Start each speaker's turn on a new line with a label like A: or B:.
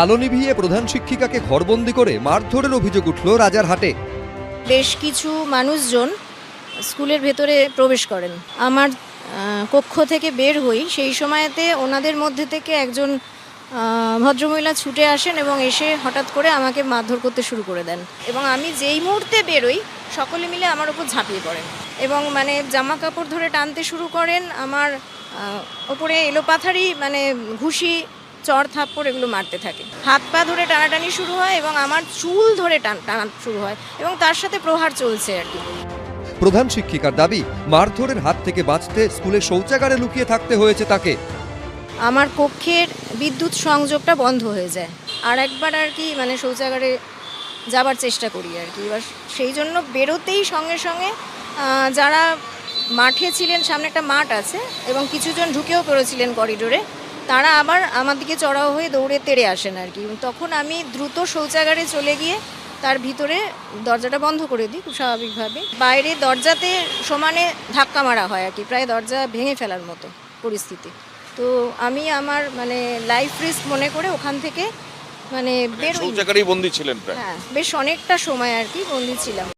A: আলো নিভিয়ে প্রধান শিক্ষিকাকে ঘরবন্দি করে মারধরের অভিযোগ উঠল রাজারহাটে
B: বেশ কিছু মানুষজন স্কুলের ভেতরে প্রবেশ করেন। আমার কক্ষ থেকে বের হই, সেই সময়তে ওনাদের মধ্যে থেকে একজন ভদ্রমহিলা ছুটে আসেন এবং এসে হঠাৎ করে আমাকে মারধর করতে শুরু করে দেন। এবং আমি যেই মুহূর্তে বেরোই, সকলে মিলে আমার ওপর ঝাঁপিয়ে পড়েন। এবং মানে জামা কাপড় ধরে টানতে শুরু করেন, আমার ওপরে এলোপাথারি মানে ঘুষি চর থাপ্পড় এগুলো মারতে থাকে। হাত পা ধরে টানাটানি শুরু হয় এবং আমার চুল ধরে টান টানা শুরু হয় এবং তার সাথে প্রহার চলছে আর কি।
A: প্রধান শিক্ষিকার দাবি মারধরের হাত থেকে বাঁচতে স্কুলে শৌচাগারে লুকিয়ে থাকতে হয়েছে তাকে।
B: আমার কক্ষের বিদ্যুৎ সংযোগটা বন্ধ হয়ে যায়। আর একবার আর কি মানে শৌচাগারে যাবার চেষ্টা করি আর কি। এবার সেই জন্য বেরোতেই সঙ্গে সঙ্গে যারা মাঠে ছিলেন সামনে একটা মাঠ আছে এবং কিছুজন ঢুকেও পড়েছিলেন করিডোরে তারা আবার আমার দিকে চড়াও হয়ে দৌড়ে তেড়ে আসেন আর কি। তখন আমি দ্রুত শৌচাগারে চলে গিয়ে তার ভিতরে দরজাটা বন্ধ করে দিই খুব স্বাভাবিকভাবে। বাইরে দরজাতে সমানে ধাক্কা মারা হয় আর কি প্রায় দরজা ভেঙে ফেলার মতো পরিস্থিতি। তো আমি আমার মানে লাইফ রিস্ক মনে করে ওখান থেকে মানে বেরোই
C: শৌচাগারেই বন্দি ছিলেন প্রায়।
B: হ্যাঁ বেশ অনেকটা সময় আর কি বন্দি ছিলাম।